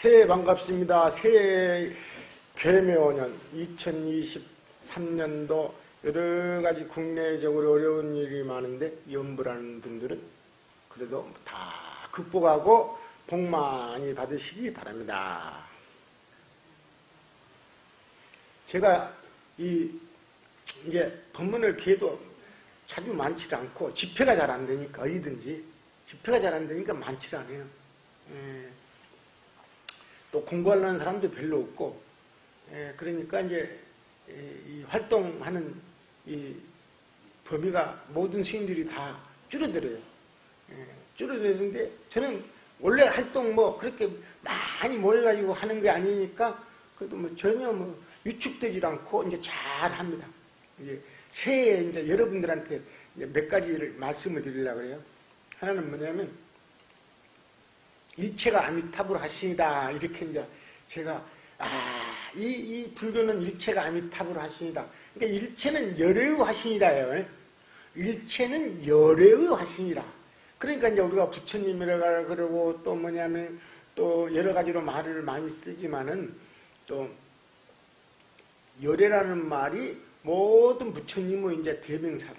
새해 반갑습니다. 새해 개묘년 2023년도 여러 가지 국내적으로 어려운 일이 많은데 연부라는 분들은 그래도 다 극복하고 복 많이 받으시기 바랍니다. 제가 이 이제 법문을 기해도 자주 많지 않고 집회가 잘 안 되니까 어디든지 집회가 잘 안 되니까 많지 않아요. 예. 또 공부하려는 사람도 별로 없고 예, 그러니까 이제 이 활동하는 이 범위가 모든 스님들이 다 줄어들어요. 예, 줄어드는데 저는 원래 활동 뭐 그렇게 많이 모여가지고 하는 게 아니니까 그래도 뭐 전혀 뭐 위축되지 않고 이제 잘 합니다. 이제 새해 이제 여러분들한테 이제 몇 가지를 말씀을 드리려고 그래요. 하나는 뭐냐면 일체가 아미타불 하시니다 이렇게 이제 제가 아이 이 불교는 일체가 아미타불 하시니다 그러니까 일체는 열애의 하시니다예요. 일체는 열애의 하시니라. 그러니까 이제 우리가 부처님이라 그러고 또 뭐냐면 또 여러 가지로 말을 많이 쓰지만은 또 열애라는 말이 모든 부처님의 이제 대명사라.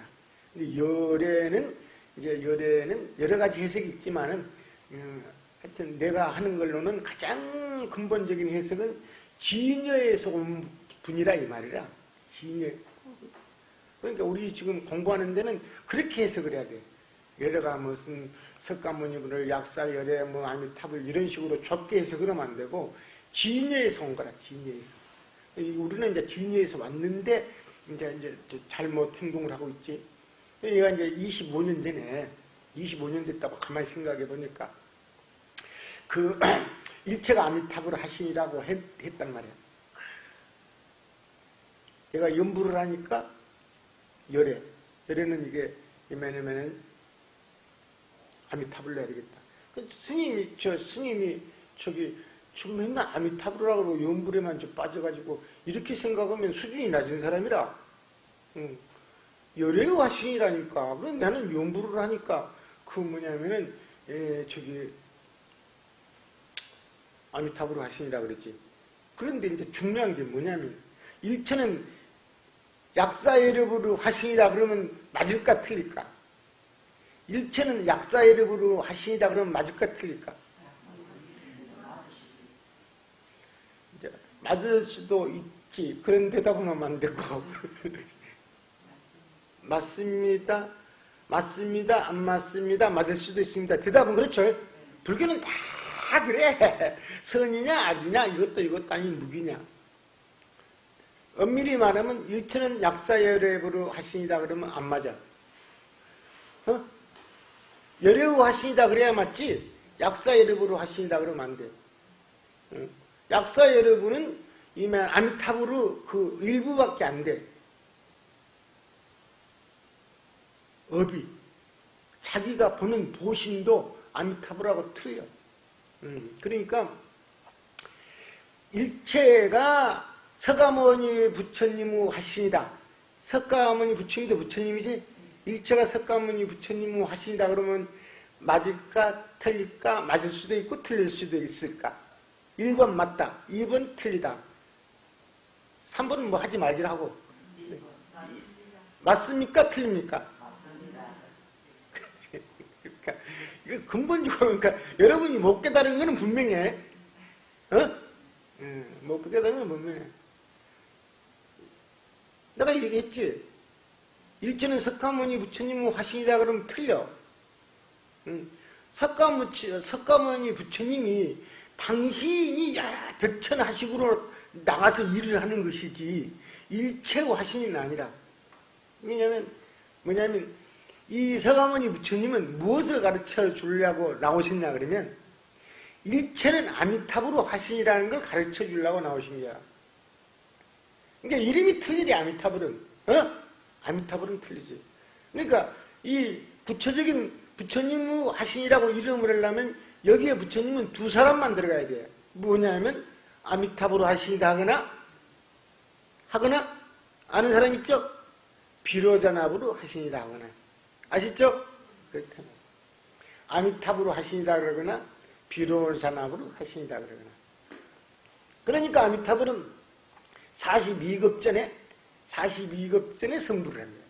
근데 열애는 이제 열애는 여러 가지 해석이 있지만은 음, 하여튼 내가 하는 걸로는 가장 근본적인 해석은 진여에서 온 분이라 이 말이라. 진여. 그러니까 우리 지금 공부하는 데는 그렇게 해석을 해야 돼. 열애가 무슨 석가모니를 약사 열애 뭐 아미타불 이런 식으로 좁게 해석을 하면 안 되고 진여에서 온 거라. 진여에서. 우리는 이제 진여에서 왔는데 이제 이제 잘못 행동을 하고 있지. 얘가 이제 25년 전에 25년 됐다고 가만히 생각해 보니까 그 일체가 아미타불 하신이라고 했, 했단 말이야. 얘가 연부를 하니까 열애. 열애는 이게 뭐냐면은 아미타불 해야 되겠다. 그 스님이 저 스님이 저기 지금 맨날 아미타불이라고 그러고 연불에만 좀 빠져가지고 이렇게 생각하면 수준이 낮은 사람이라 응. 열애의 화신이라니까 그럼 나는 연불을 하니까 그 뭐냐면은 에, 저기 아미타불 화신이라 그러지 그런데 이제 중요한 게 뭐냐면 일체는 약사예력으로 화신이라 그러면 맞을까 틀릴까 일체는 약사예력으로 화신이다 그러면 맞을까 틀릴까 맞을 수도 있지. 그런 대답은 하면 안 되고. 맞습니다. 맞습니다. 안 맞습니다. 맞을 수도 있습니다. 대답은 그렇죠. 불교는 다 그래. 선이냐, 악이냐, 이것도 이것도 아닌 무기냐. 엄밀히 말하면 일체는 약사열애로 하신이다 그러면 안 맞아. 어? 열애우 하신이다 그래야 맞지. 약사열애로 하신이다 그러면 안 돼. 응? 약사 여러분은 이면 아미타불로 그 일부밖에 안 돼. 업이. 자기가 보는 도신도 아미타불하고 틀려. 음, 그러니까 일체가 석가모니 부처님의 하신이다. 석가모니 부처님도 부처님이지. 일체가 석가모니 부처님의 하신이다 그러면 맞을까 틀릴까 맞을 수도 있고 틀릴 수도 있을까. 1번 맞다. 2번 틀리다. 3번은 뭐 하지 말기로 하고. 맞습니까? 틀립니까? 그러니까 이거 근본적으로 그러니까 여러분이 못 깨달은 거는 분명해. 어? 음, 못 깨달은 건 분명해. 내가 얘기했지. 일제는 석가모니 부처님은 화신이다 그러면 틀려. 음, 석가모니, 부처님이 당신이 백천 하식으로 나가서 일을 하는 것이지 일체 화신이 아니라 왜냐하면 뭐냐면 이 서가모니 부처님은 무엇을 가르쳐 주려고 나오셨냐 그러면 일체는 아미타불로 화신이라는 걸 가르쳐 주려고 나오신 거야. 그러니까 이름이 틀리지 아미타불은 어? 아미타불은 틀리지. 그러니까 이 부처적인 부처님의 화신이라고 이름을 하려면 여기에 부처님은 두 사람만 들어가야 돼요. 뭐냐면 아미타불로 하신다 하거나 하거나 아는 사람 있죠? 비로자나부로 하신이다 하거나 아시죠? 그렇다면 아미타불로 하신이다 그러거나 비로자나부로 하신이다 그러거나 그러니까 아미타불은 42급 전에 42급 전에 성불을 합니다.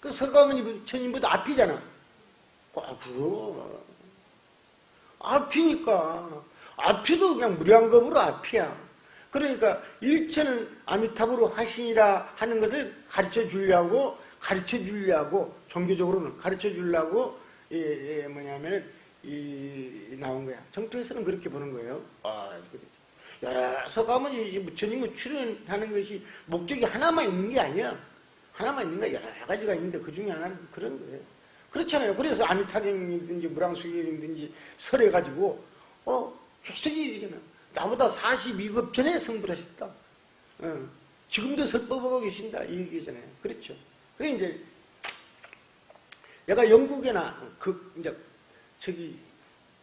그 서가모니 부처님보다 앞이잖아. 아, 그거 앞이니까 앞이도 그냥 무량겁으로 앞이야. 그러니까 일체는 아미타불로 하시니라 하는 것을 가르쳐 주려고 가르쳐 주려고 종교적으로는 가르쳐 주려고 예, 예, 뭐냐면은 이 나온 거야. 정토에서는 그렇게 보는 거예요. 아. 여러 서가모니 부처님을 출연하는 것이 목적이 하나만 있는 게 아니야. 하나만 있는 거 여러 가지가 있는데 그 중에 하나는 그런 거예요. 그렇잖아요. 그래서 아미타경이든지 무랑수경이든지 설해 가지고 어 계속 얘기잖아. 나보다 42급 전에 성불하셨다. 어, 지금도 설법하고 계신다 이 얘기잖아요. 그렇죠. 그래 이제 내가 영국에나 그 이제 저기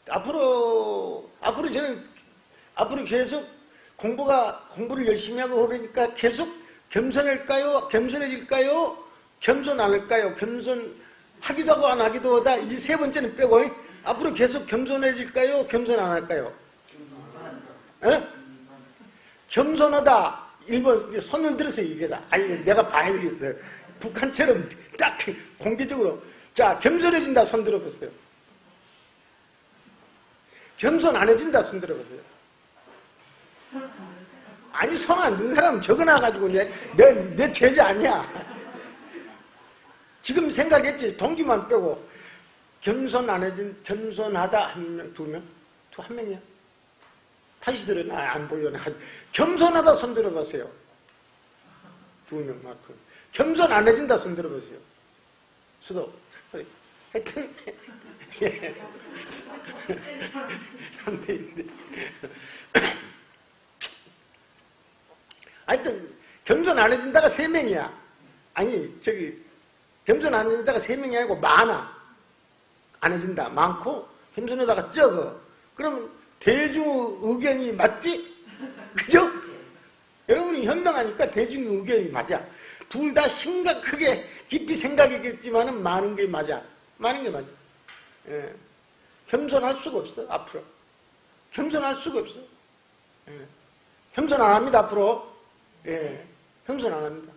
앞으로 앞으로 저는 앞으로 계속 공부가 공부를 열심히 하고 그러니까 계속 겸손할까요? 겸손해질까요? 겸손 안 할까요? 겸손 하기도 하고 안 하기도 하다 이 세 번째는 빼고 앞으로 계속 겸손해질까요? 겸손 안 할까요? 에? 겸손하다 1번 손을 들어서 얘기하자 아니 내가 봐야 되겠어요 북한처럼 딱 공개적으로 자 겸손해진다 손 들어보세요. 겸손 안 해진다 손 들어보세요. 아니 손 안 든 사람 적어놔가지고 내, 내, 내 제자 아니야. 지금 생각했지? 동기만 빼고. 겸손 안 해진 겸손하다 한 명, 두 명? 두 한 명이야? 다시 들어 나안 보여 나 겸손하다 손 들어보세요. 두 명만큼. 겸손 안 해진다 손 들어보세요. 수도 하여튼 예. 상태인데. 하여튼 겸손 안 해진다가 세 명이야. 아니 저기 겸손 안 해진다가 세 명이 아니고 많아. 안 해진다. 많고 겸손하다가 적어. 그러면 대중 의견이 맞지? 그죠? 여러분이 현명하니까 대중 의견이 맞아. 둘 다 심각하게 깊이 생각이겠지만은 많은 게 맞아 많은 게 맞아 예. 겸손할 수가 없어 앞으로 겸손할 수가 없어 예. 겸손 안 합니다 앞으로 예. 겸손 안 합니다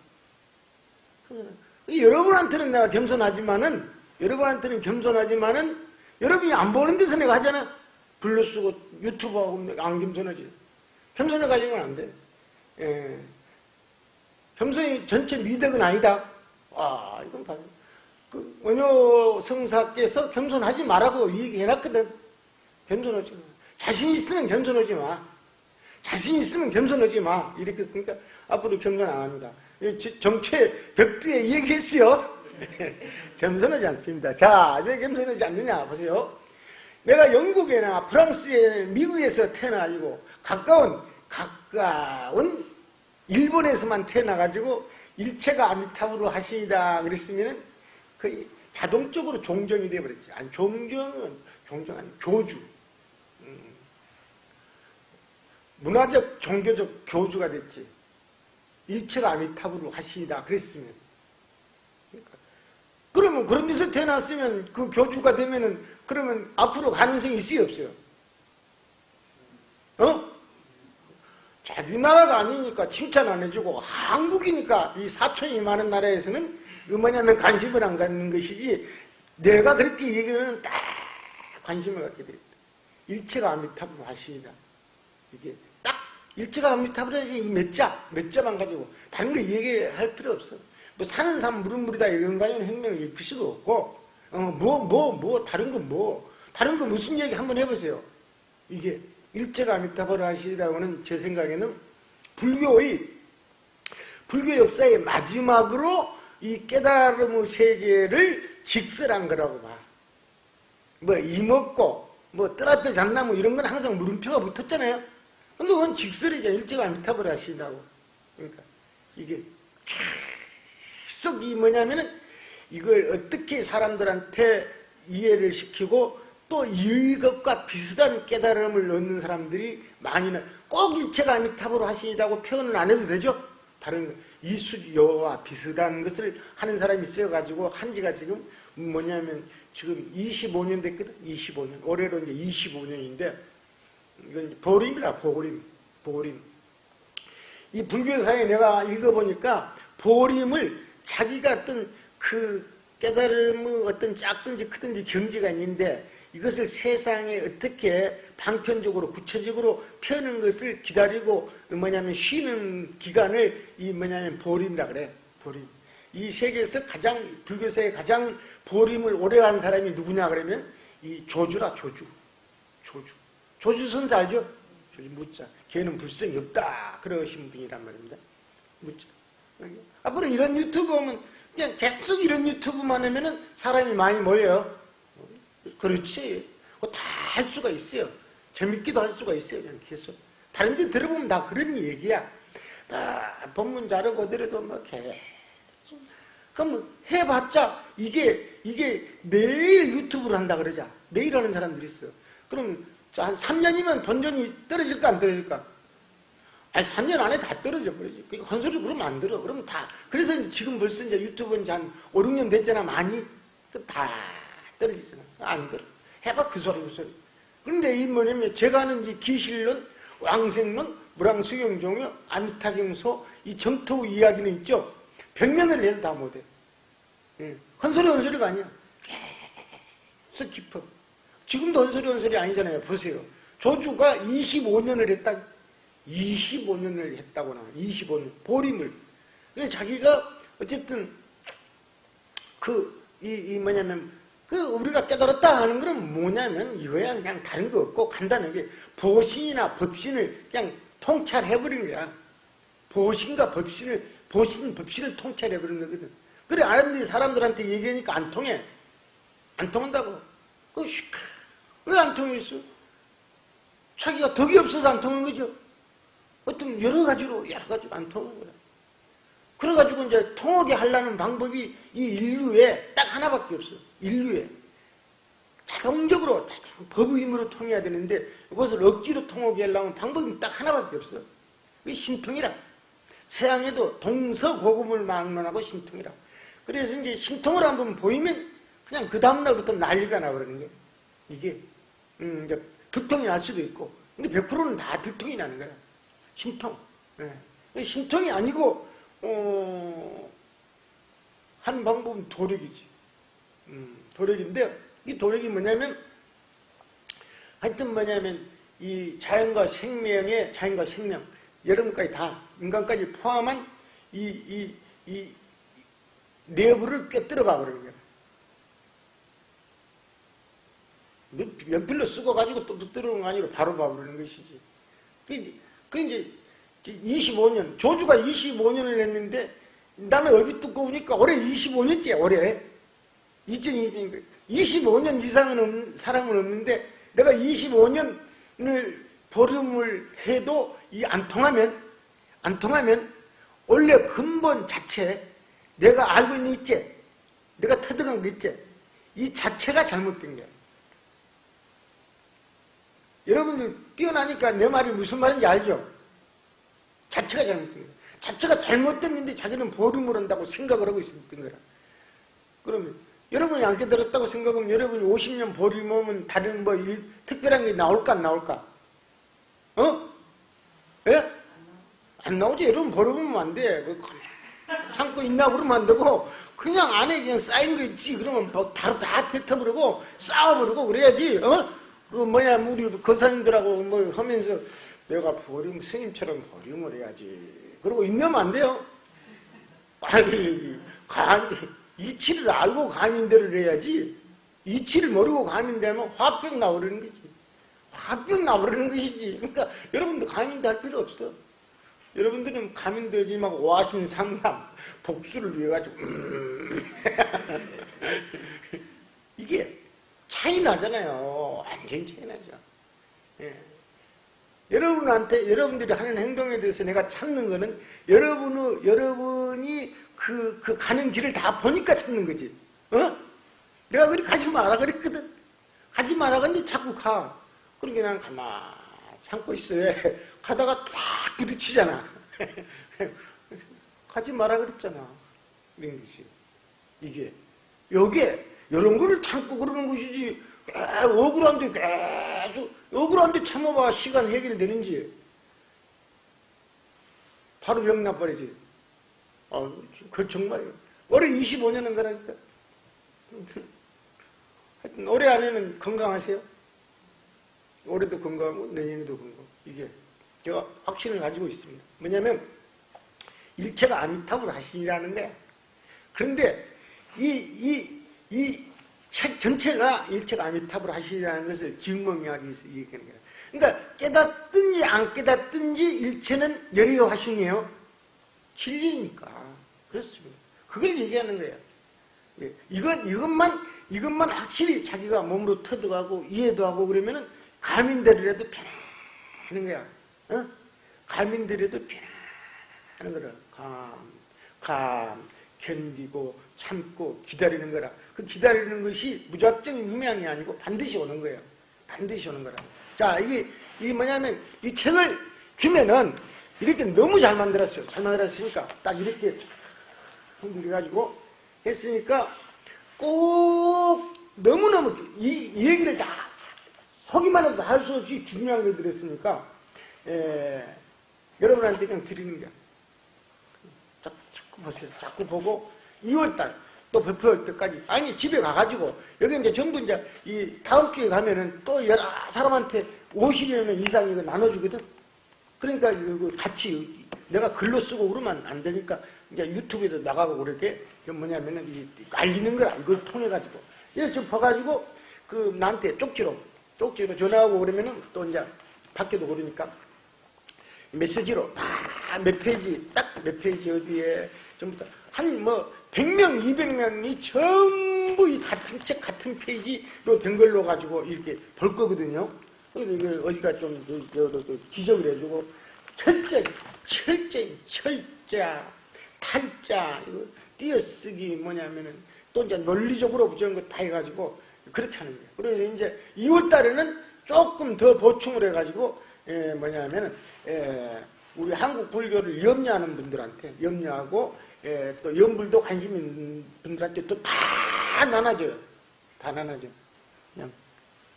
안- 여러분한테는 내가 겸손하지만은 여러분한테는 겸손하지만은 여러분이 안 보는 데서 내가 하잖아 블루 쓰고 유튜브 하고 내가 안 겸손하지 겸손해 가지고는 안 돼 예. 겸손이 전체 미덕은 아니다 아 이건 봐. 그 원효 성사께서 겸손하지 말라고 얘기해놨거든. 겸손하지 마. 자신 있으면 겸손하지 마. 자신 있으면 겸손하지 마. 이렇게 했으니까 앞으로 겸손 안 합니다. 정체 벽두에 얘기했어요. 겸손하지 않습니다. 자, 왜 겸손하지 않느냐 보세요. 내가 영국이나 프랑스에 미국에서 태어나가지고 가까운 가까운 일본에서만 태어나가지고 일체가 아미타불로 하시다 그랬으면은 거의 자동적으로 종정이 되어버렸지. 아니 종정은 종정 아니 교주. 음. 문화적 종교적 교주가 됐지. 일체가 아미타불로 하시다 그랬으면. 그러니까. 그러면 그런 데서 태어났으면 그 교주가 되면은 그러면 앞으로 가능성이 있어요 없어요? 어? 자기 나라가 아니니까 칭찬 안 해주고 한국이니까 이 사촌이 많은 나라에서는 음악에는 관심을 안 갖는 것이지 내가 그렇게 얘기하면 딱 관심을 갖게 됩니다. 일체가 아미타불 하시니다. 이게 딱 일체가 아미타불 하시 이몇 자, 몇 자만 가지고 다른 거 얘기할 필요 없어. 뭐 사는 삶 물은 물이다 이런 관련 혁명을 일으킬 수도 없고 어, 뭐, 뭐, 뭐, 다른 건 뭐, 다른 거 무슨 얘기 한번 해보세요. 이게 일제가 아미타불 하시라고는 제 생각에는 불교의 불교 역사의 마지막으로 이 깨달음의 세계를 직설한 거라고 봐. 뭐 이먹고 뭐 뜰 앞에 잣나무 이런 건 항상 물음표가 붙었잖아요. 근데 그건 직설이죠. 일제가 아미타불 하신다고. 그러니까 이게 계속 이 뭐냐면은 이걸 어떻게 사람들한테 이해를 시키고 또 이것과 비슷한 깨달음을 얻는 사람들이 많이 는 꼭 일체가 아미타불로 하시다고 표현을 안 해도 되죠. 다른 이수여와 비슷한 것을 하는 사람이 있어가지고 한 지가 지금 뭐냐면 지금 25년 됐거든. 25년. 올해로 이제 25년인데 이건 보림이라 보림. 보림. 이 불교사에 내가 읽어보니까 보림을 자기가 어떤 그 깨달음의 어떤 작든지 크든지 경지가 있는데 이것을 세상에 어떻게 방편적으로 구체적으로 펴는 것을 기다리고 뭐냐면 쉬는 기간을 이 뭐냐면 보림이라 그래. 보림. 이 세계에서 가장 불교사에 가장 보림을 오래 한 사람이 누구냐 그러면 이 조주라 조주. 조주. 조주 선사 알죠? 조주 묻자. 걔는 불성이 없다. 그러신 분이란 말입니다. 묻자. 앞으로 이런 유튜브 보면 그냥 계속 이런 유튜브만 하면은 사람이 많이 모여요. 그렇지. 다 할 수가 있어요. 재밌기도 할 수가 있어요. 그냥 계속. 다른 데 들어보면 다 그런 얘기야. 다 본문 자료 그대로도 뭐 계속. 그럼 해봤자 이게, 이게 매일 유튜브를 한다 그러자. 매일 하는 사람들이 있어. 그럼 한 3년이면 본전이 떨어질까 안 떨어질까? 아니, 3년 안에 다 떨어져 버리지. 그러니까 헌소리 그러면 안 들어. 그러면 다. 그래서 지금 벌써 이제 유튜브는 한 5, 6년 됐잖아. 많이. 그다 떨어지잖아. 안 들어. 해봐 그 소리, 그 소리. 그런데 이 뭐냐면 제가 이 기실론, 왕생론, 무랑수경종요, 아미타경소, 이 정토 이야기는 있죠. 벽면을 내도 다 못해. 예. 헌소리, 헌소리가 아니야. 계속 깊어. 지금도 헌소리, 헌소리 아니잖아요. 보세요. 조주가 25년을 했다. 25년을 했다거나 25년 보림을 그래 자기가 어쨌든 그 이 이 뭐냐면 그 우리가 깨달았다 하는 건 뭐냐면 이거야 그냥 다른 거 없고 간단하게 보신이나 법신을 그냥 통찰해버린 거야. 보신과 법신을 보신 법신을 통찰해버린 거거든. 그래 아는데 사람들한테 얘기하니까 안 통해. 안 통한다고. 그 왜안 통했어? 자기가 덕이 없어서 안 통한 거죠. 어떤 여러 가지로 여러 가지로 안 통하는 거야. 그래가지고 이제 통하게 하려는 방법이 이 인류에 딱 하나밖에 없어. 인류에. 자동적으로 자동 법의 힘으로 통해야 되는데 이것을 억지로 통하게 하려면 방법이 딱 하나밖에 없어. 그게 신통이라. 서양에도 동서고금을 막론하고 신통이라. 그래서 이제 신통을 한번 보이면 그냥 그 다음날부터 난리가 나버리는 거야. 이게, 음, 이제 득통이 날 수도 있고. 근데 100%는 다 득통이 나는 거야. 신통. 예. 신통이 아니고, 어, 한 방법은 도력이지. 음, 도력인데, 이 도력이 뭐냐면, 하여튼 뭐냐면, 이 자연과 생명의, 자연과 생명, 여러분까지 다, 인간까지 포함한 이, 이, 이, 내부를 꿰뚫어 봐버리는 거야. 연필로 쓰고 가지고 또 뚫어놓은 거 아니고 바로 봐버리는 것이지. 그 이제 25년, 조주가 25년을 했는데 나는 업이 두꺼우니까 올해 25년째, 올해. 2020년, 25년 이상은 없는, 사람은 없는데 내가 25년을 보름을 해도 이 안 통하면, 안 통하면 원래 근본 자체, 내가 알고 있는 있지, 내가 터득한 거 있지, 이 자체가 잘못된 거야. 여러분들 뛰어나니까 내 말이 무슨 말인지 알죠? 자체가 잘못된 거야. 자체가 잘못됐는데 자기는 보름을 한다고 생각을 하고 있었던 거야. 그러면 여러분이 안 깨달았다고 생각하면 여러분이 50년 보림하면 다른 뭐 일, 특별한 게 나올까 안 나올까? 어? 예? 안 나오지. 여러분 보름하면 안 돼. 그 참고 있나 그러면 안 되고 그냥 안에 그냥 쌓인 거 있지. 그러면 뭐 다로 다 뱉어버리고 싸워버리고 그래야지. 어? 그 뭐냐 우리 거사님들하고 뭐 하면서 내가 버림 스님처럼 버림을 해야지. 그러고 있냐면 안 돼요. 아니 감 이치를 알고 감인대를 해야지. 이치를 모르고 감인되면 화병 나오려는 거지. 화병 나오려는 것이지. 그러니까 여러분도 감인대 할 필요 없어. 여러분들은 감인되지 말고 와신 상담 복수를 위해 가지고 음. 이게 차이 나잖아요. 완전 차이 나죠. 예. 여러분한테 여러분들이 하는 행동에 대해서 내가 찾는 거는 여러분의 여러분이 그, 그 가는 길을 다 보니까 찾는 거지. 어? 내가 그리 가지 마라 그랬거든. 가지 마라 근데 자꾸 가. 그러니까 난 가만 참고 있어. 왜? 가다가 탁 부딪히잖아. 가지 마라 그랬잖아. 이런 것이. 이게. 요게, 요런 거를 참고 그러는 것이지. 아, 억울한데 계속 억울한데 참아봐 시간 해결되는지 바로 병나버리지. 어, 그 정말이에요. 올해 25년은 그러니까. 하여튼 올해 안에는 건강하세요. 올해도 건강하고 내년에도 건강. 이게 제가 확신을 가지고 있습니다. 뭐냐면 일체가 아미타불 거야. 그런데 이, 이, 이 책 전체가 일체가 아미타불 하시라는 것을 증명하기 위해서 얘기하는 거야. 그러니까 깨닫든지 안 깨닫든지 일체는 열의의 화신이에요. 진리니까. 그렇습니다. 그걸 얘기하는 거야. 예, 이건, 이것만, 이것만 확실히 자기가 몸으로 터득하고 이해도 하고 그러면은 가민들이라도 편안한 거야. 어? 가민들이라도 편안한 거라. 감, 감, 견디고 참고 기다리는 거라. 그 기다리는 것이 무작정 유명이 아니고 반드시 오는 거예요. 반드시 오는 거라. 자, 이게, 이 뭐냐면 이 책을 주면은 이렇게 너무 잘 만들었어요. 잘 만들었으니까 딱 이렇게 성들여가지고 했으니까 꼭 너무너무 이, 이 얘기를 다 하기만 해도 할 수 없이 중요한 걸 들었으니까 에, 여러분한테 그냥 드리는 거야. 보세요. 자꾸 보고 2월달 또 발표할 때까지 아니 집에 가가지고 여기 이제 전부 이제 이 다음 주에 가면은 또 여러 사람한테 50여 명 이상 이거 나눠주거든. 그러니까 이거 같이 내가 글로 쓰고 그러면 안 되니까 이제 유튜브에도 나가고 그렇게 그 뭐냐면은 이 알리는 거라 이걸 통해 가지고 이거 좀 봐가지고 그 나한테 쪽지로 쪽지로 전화하고 그러면은 또 이제 밖에도 그러니까 메시지로 다 몇 페이지 딱 몇 페이지 어디에 전부 다한뭐 100명, 200명이 전부 이 같은 책 같은 페이지로 된 걸로 가지고 이렇게 볼 거거든요. 그러니까 이게 어디가 좀 지적을 해주고 철저히 철저히 철자 탈자 이거 띄어쓰기 뭐냐면은 또 이제 논리적으로 저런 거다 해가지고 그렇게 하는 거예요. 그래서 이제 2월 달에는 조금 더 보충을 해가지고 에, 뭐냐면은 에, 우리 한국 불교를 염려하는 분들한테 염려하고 에, 또 연불도 관심 있는 분들한테 또 다 나눠줘요. 다 나눠줘. 그냥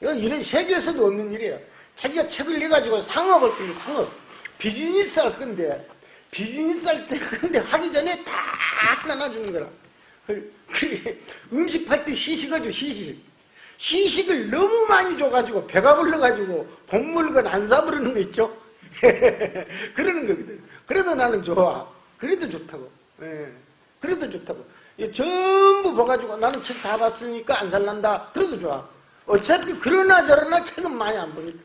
이건 이런 세계에서도 없는 일이에요. 자기가 책을 내가지고 상업을 건데 상업 비즈니스 할 건데 비즈니스 할 때 근데 하기 전에 다 나눠주는 거라. 그, 그 음식 팔때 시식하죠 시식. 시식을 너무 많이 줘가지고 배가 불러가지고 복물건 안 사버리는 거 있죠. 그러는 거거든. 그래도 나는 좋아. 그래도 좋다고. 예. 그래도 좋다고. 이 전부 봐가지고 나는 책 다 봤으니까 안 살란다. 그래도 좋아. 어차피 그러나 저러나 책은 많이 안 보니까.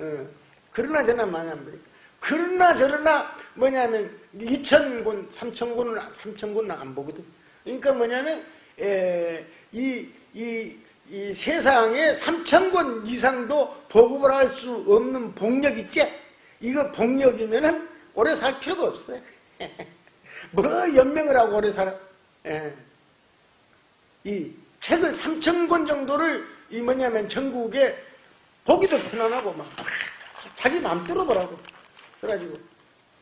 예. 그러나 저러나 많이 안 보니까. 그러나 저러나 뭐냐면 2천권, 3천권은 3천권은 안 보거든. 그러니까 뭐냐면 에, 이, 이, 이 세상에 3천권 이상도 보급을 할 수 없는 복력 있지? 이거 복력이면은 오래 살 필요가 없어요. 뭐 연명을 하고 오래 살아. 예. 이 책을 3천 권 정도를 이 뭐냐면 전국에 보기도 편안하고 막 자기 마음대로 보라고. 그래가지고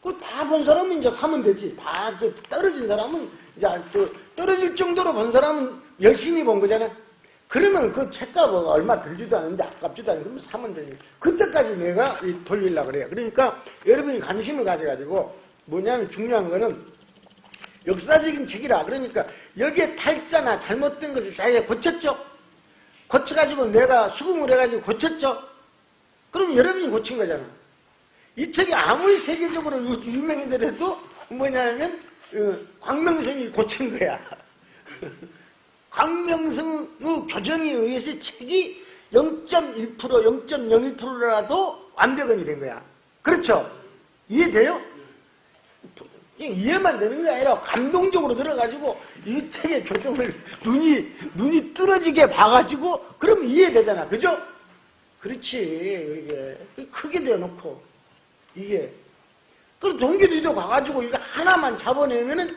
그다본 사람은 이제 사면 되지. 다그 떨어진 사람은 이제 그 떨어질 정도로 본 사람은 열심히 본 거잖아. 그러면 그 책값은 얼마 들지도 않은데 아깝지도 않은데 그러면 사면 되지. 그때까지 내가 이 돌리려고 그래요. 그러니까 여러분이 관심을 가져가지고 뭐냐면 중요한 거는 역사적인 책이라 그러니까 여기에 탈자나 잘못된 것을 자기가 고쳤죠. 고쳐가지고 내가 수긍을 해가지고 고쳤죠. 그럼 여러분이 고친 거잖아. 이 책이 아무리 세계적으로 유- 유명해더라도 뭐냐면 어, 광명성이 고친 거야. 광명성의 교정에 의해서 책이 0.1% 0.01%라도 완벽은이 된 거야. 그렇죠? 이해돼요? 이해만 되는 게 아니라 감동적으로 들어가지고 이 책의 교정을 눈이 눈이 뚫어지게 봐가지고 그럼 이해되잖아, 그죠? 그렇지, 이게 크게 되어놓고 이게 그럼 동기들도 가가지고 이거 하나만 잡아내면은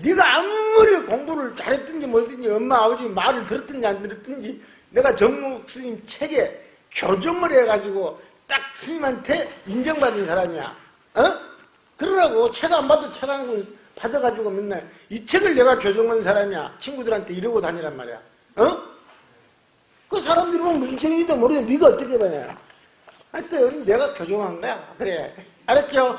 네가 아무리 공부를 잘했든지 뭐든지 엄마 아버지 말을 들었든지 안 들었든지 내가 정목 스님 책에 교정을 해가지고 딱 스님한테 인정받은 사람이야. 어? 그러라고 책 안 봐도 책 한 권 받아가지고 맨날 이 책을 내가 교정한 사람이야. 친구들한테 이러고 다니란 말이야. 어? 그 사람들이 보면 무슨 책인지도 모르는데 네가 어떻게 봐냐. 하여튼 내가 교정한 거야. 그래. 알았죠?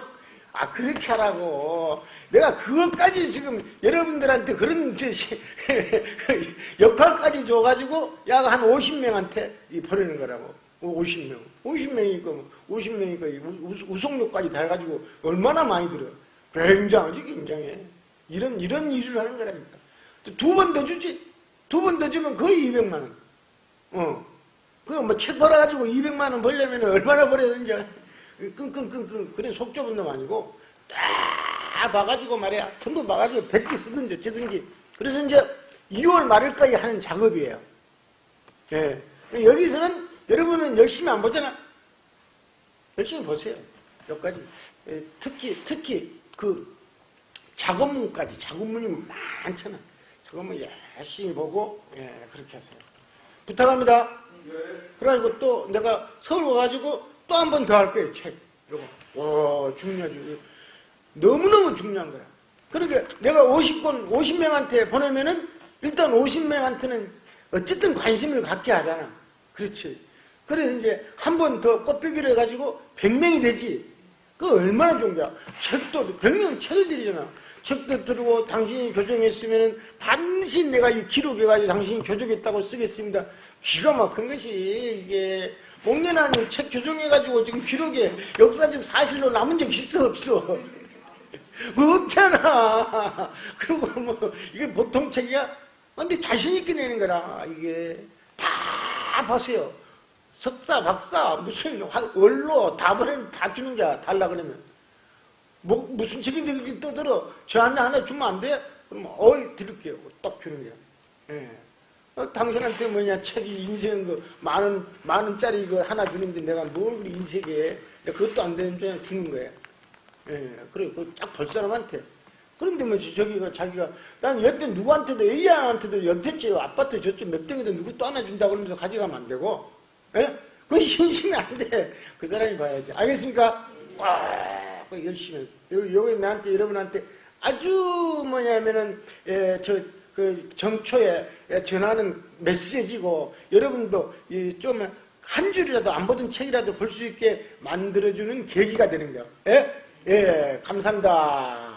아, 그렇게 하라고. 내가 그것까지 지금 여러분들한테 그런 역할까지 줘가지고 약 한 50명한테 보내는 거라고. 50명. 50명이니까, 50명이니까 우송료까지 다 해가지고 얼마나 많이 들어. 굉장하지, 굉장해. 이런, 이런 일을 하는 거라니까. 두 번 더 주지. 두 번 더 주면 거의 200만 원. 어. 그럼 뭐책 벌어가지고 200만 원 벌려면 얼마나 벌어야 되는지. 끙끙끙끙. 그래, 속 좁은 놈 아니고. 딱 봐가지고 말이야. 전부 봐가지고 100개 쓰든지 어쩌든지. 그래서 이제 2월 말일까지 하는 작업이에요. 예. 여기서는 여러분은 열심히 안 보잖아. 열심히 보세요. 여기까지. 예, 특히, 특히 그 작업문까지. 작업문이 많잖아. 작업문 열심히 보고, 예, 그렇게 하세요. 부탁합니다. 그래가지고 또 내가 서울 와가지고 또 한 번 더 할 거예요, 책. 요거. 와, 중요하지. 너무너무 중요한 거야. 그러니까 내가 50권, 50명한테 보내면은 일단 50명한테는 어쨌든 관심을 갖게 하잖아. 그렇지. 그래서 이제 한 번 더 꽃피기를 해가지고 100명이 되지. 그 얼마나 좋은 거야. 책도, 100명 책을 드리잖아. 책도 들고 당신이 교정했으면 반드시 내가 이 기록해가지고 당신이 교정했다고 쓰겠습니다. 기가 막힌 것이 이게 목련하는 책 교정해가지고 지금 기록에 역사적 사실로 남은 적 있어 없어. 뭐 없잖아. 그리고 뭐 이게 보통 책이야? 근데 자신 있게 내는 거라 이게 다 보세요. 석사, 박사, 무슨 화- 원로 다 보내 다 주는 거야. 달라 그러면. 뭐 무슨 책인데 그렇게 떠들어? 저한테 하나 주면 안 돼? 그럼 어이 드릴게요. 딱 주는 거야. 예. 어, 당신한테 뭐냐 책이 인생 그 만원 만 원짜리 이거 하나 주는데 내가 뭘 우리 인생에 그것도 안 되는데 주는 거야. 예, 그래, 그쫙 볼 사람한테. 그런데 뭐 저기가 자기가 난 옆에 누구한테도 A양한테도 옆에 집 아파트 저쪽 몇 동에도 누구 또 하나 준다 그러면서 가져가면 안 되고, 예? 그건 심심이 안 돼. 그 사람이 봐야지. 알겠습니까? 와, 그 열심히. 요, 요거 나한테 여러분한테 아주 뭐냐면은 예, 저 그 정초에 예, 전하는 메시지고 여러분도 좀 한 줄이라도 안 보던 책이라도 볼 수 있게 만들어주는 계기가 되는 거예요. 예? 예, 감사합니다.